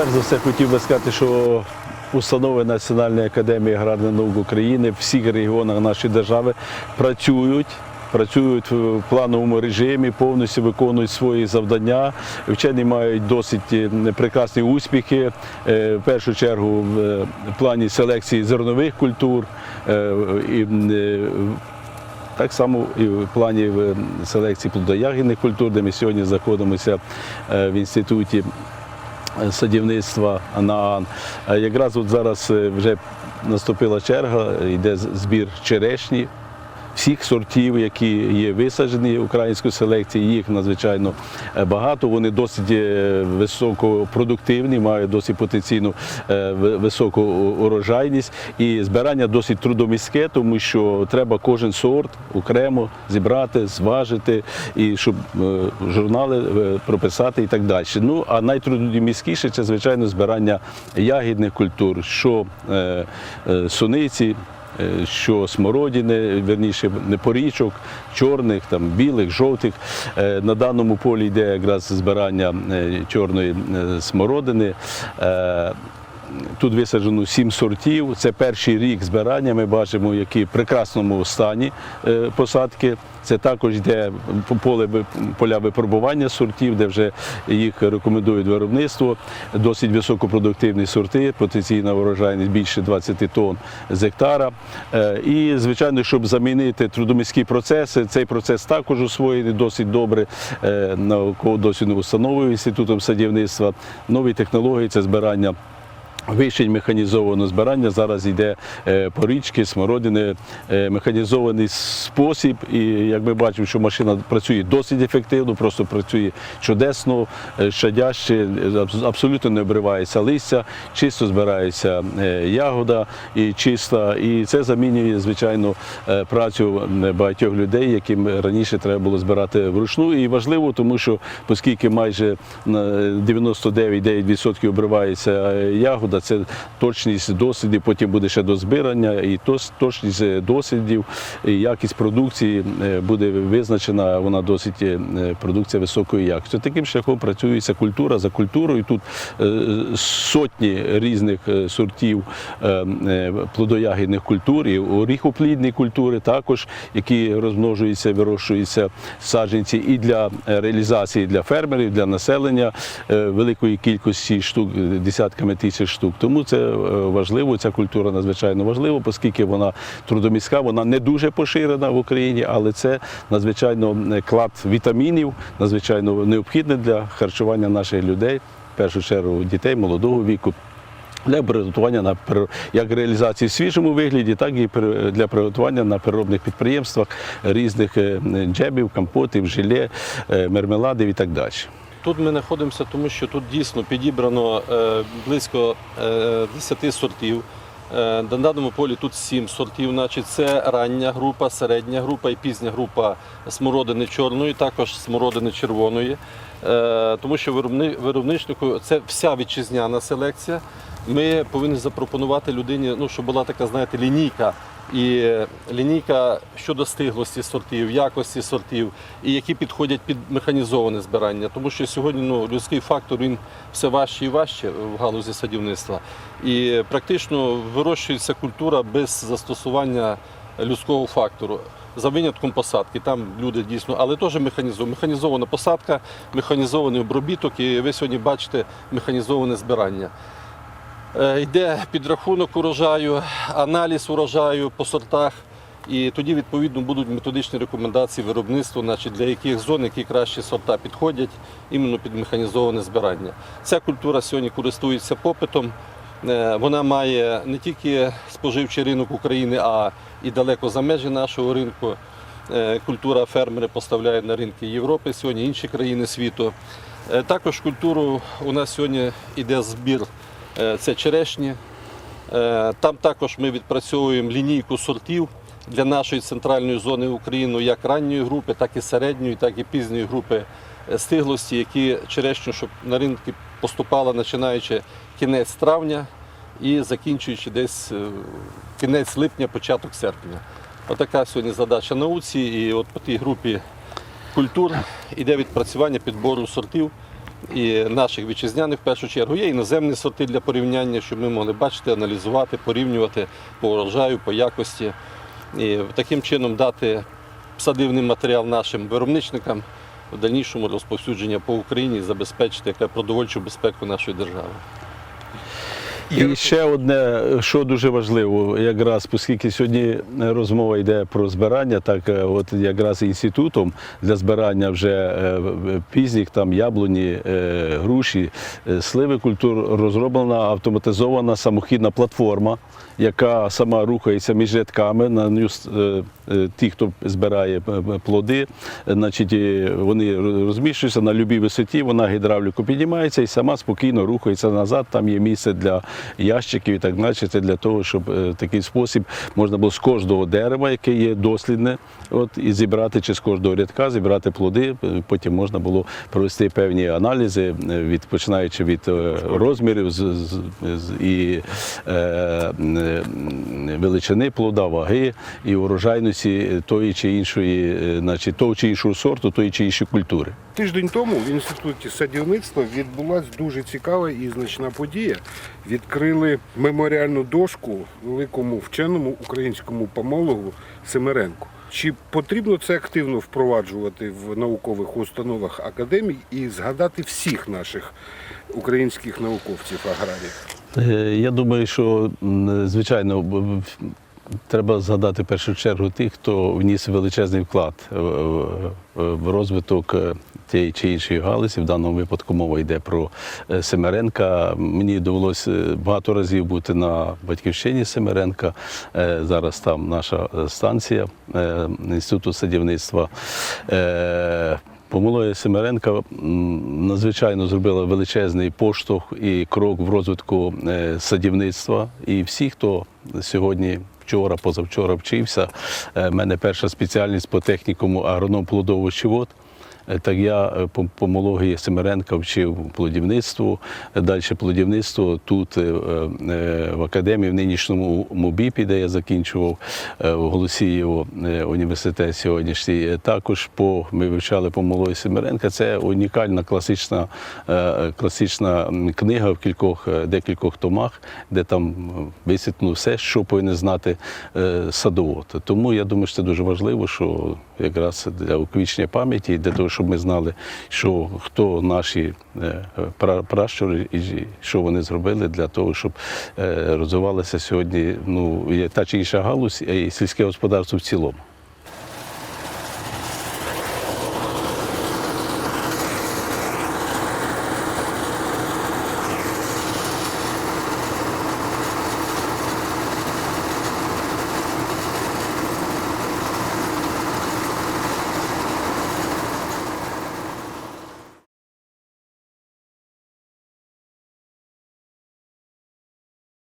Перш за все хотів би сказати, що установи Національної академії аграрних наук України в всіх регіонах нашої держави працюють. Працюють в плановому режимі, повністю виконують свої завдання. Вчені мають досить е, прекрасні успіхи. Е, В першу чергу в е, плані селекції зернових культур і так само і в плані селекції плодоягідних культур, де ми сьогодні знаходимося в інституті садівництва АНААН. Е, Якраз от зараз е, вже наступила черга, йде збір черешні. Всіх сортів, які є висаджені українською селекцією, їх надзвичайно е, багато. Вони досить е, високопродуктивні, мають досить потенційну е, високу урожайність. І збирання досить трудомістке, тому що треба кожен сорт окремо зібрати, зважити, і щоб журнали прописати і так далі. Ну а найтрудомісткіше це звичайно збирання ягідних культур, що суниці. Е, Що смородини, верніше порічок, чорних, там, білих, жовтих. Е, На даному полі йде якраз збирання е, чорної смородини. Тут висаджено сім сортів. Це перший рік збирання. Ми бачимо, які в прекрасному стані е, посадки. Це також йде поле поля випробування сортів, де вже їх рекомендують виробництво. Досить високопродуктивні сорти, потенційна врожайність більше 20 тонн з гектара. Е, І, звичайно, щоб замінити трудоміські процеси, цей процес також освоєний досить добре е, науково-дослідною установою інститутом садівництва. Нові технології це збирання. Вишень механізованого збирання зараз йде е, по річки, смородини, е, механізований спосіб. І як ми бачимо, що машина працює досить ефективно, просто працює чудесно, е, щадяще, абсолютно не обривається листя, чисто збирається ягода і чиста. І це замінює, звичайно, працю багатьох людей, яким раніше треба було збирати вручну. І важливо, тому що оскільки майже на 99,9% обривається е, це точність дослідів, потім буде ще до збирання, і точність е, дослідів, і якість продукції е, буде визначена, вона досить е, продукція високої якості. Таким шляхом працюється культура за культурою. Тут сотні різних сортів плодоягідних культур, і оріхоплідні культури також, які розмножуються, вирощуються саджанці і для реалізації для фермерів, для населення великої кількості штук, десятками тисяч. Тому це е, важливо. Ця культура надзвичайно важлива, оскільки вона трудоміська, вона не дуже поширена в Україні, але це надзвичайно е, клад вітамінів, надзвичайно необхідний для харчування наших людей, в першу чергу дітей молодого віку. Для приготування на як реалізації в свіжому вигляді, так і для приготування на переробних підприємствах різних е, джебів, компотів, желе, мермеладів і так далі. Тут ми знаходимося, тому що тут дійсно підібрано е, близько е, 10 сортів. Е, на даному полі тут 7 сортів, значить це рання група, середня група і пізня група смородини чорної, також смородини червоної. Е, тому що виробни, виробничнику це вся вітчизняна селекція. Ми повинні запропонувати людині, ну, щоб була така, знаєте, лінійка. І лінійка щодо стиглості сортів, якості сортів, і які підходять під механізоване збирання. Тому що сьогодні ну, людський фактор він все важче і важче в галузі садівництва. І практично вирощується культура без застосування людського фактору. За винятком посадки, там люди дійсно, але теж механізована. Механізована посадка, механізований обробіток, і ви сьогодні бачите механізоване збирання. Е, Йде підрахунок урожаю, аналіз урожаю по сортах, і тоді відповідно будуть методичні рекомендації виробництва, значить, для яких зон, які кращі сорта підходять іменно під механізоване збирання. Ця культура сьогодні користується попитом. Е, Вона має не тільки споживчий ринок України, а і далеко за межі нашого ринку. Е, Культура фермери поставляють на ринки Європи, сьогодні інші країни світу. Також культуру у нас сьогодні йде збір це черешні. Е, Там також ми відпрацьовуємо лінійку сортів для нашої центральної зони України, як ранньої групи, так і середньої, так і пізньої групи е, стиглості, які черешню, щоб на ринки поступала починаючи кінець травня і закінчуючи десь е, кінець липня, початок серпня. Отака сьогодні задача науці. І от по тій групі культур іде відпрацювання підбору сортів і наших вітчизняних в першу чергу. Є іноземні сорти для порівняння, щоб ми могли бачити, аналізувати, порівнювати по урожаю, по якості. І таким чином дати садивний матеріал нашим виробничникам в дальнішому розповсюдження по Україні і забезпечити продовольчу безпеку нашої держави. І ще одне, що дуже важливо, якраз оскільки сьогодні розмова йде про збирання, так е, от якраз інститутом для збирання вже е, пізніх там яблуні, е, груші, сливи культур розроблена автоматизована самохідна платформа, яка сама рухається між рядками. На ті, хто збирає плоди, значить вони розміщуються на будь-якій висоті, вона гідравліку піднімається і сама спокійно рухається назад. Там є місце для ящиків і так далі. Це для того, щоб е, в такий спосіб можна було з кожного дерева, яке є дослідне, от і зібрати чи з кожного рядка, зібрати плоди. Е, Потім можна було провести певні аналізи, е, від починаючи від е, розмірів з, з, з- і е, е, величини плода, ваги і урожайності тої чи іншої, е, значить, того чи іншого сорту, тої чи іншої культури. Тиждень тому в інституті садівництва відбулася дуже цікава і значна подія. Відкрили меморіальну дошку великому вченому українському помологу Семеренку. Чи потрібно це активно впроваджувати в наукових установах академій і згадати всіх наших українських науковців аграріїв? Е, Я думаю, що звичайно треба згадати в першу чергу тих, хто вніс величезний вклад в- розвиток е, тієї чи іншої галузі. В даному випадку мова йде про е, Семеренка. Мені довелося е, багато разів бути на батьківщині Семеренка. Зараз там наша станція інституту садівництва. Помилоя Семеренка надзвичайно зробила величезний поштовх і крок в розвитку садівництва. І всі, хто сьогодні. Вчора, позавчора вчився. У мене перша спеціальність по технікуму агроном плодово-овочевод. Е, Так я е, помології Семеренка вчив плодівництву, е, далі плодівництво тут в академії, в нинішньому МУБІПі, де я закінчував в Голосіїво е, університет сьогоднішній. Також по ми вивчали помології Семеренка. Це унікальна класична, класична книга в кількох декількох томах, де там висвітлено все, що повинен знати садовод. Тому я думаю, що це дуже важливо, що якраз для увічнення пам'яті, для того, щоб ми знали, що хто наші е, пращури і що вони зробили для того, щоб е, розвивалася сьогодні ну, та чи інша галузь, і сільське господарство в цілому.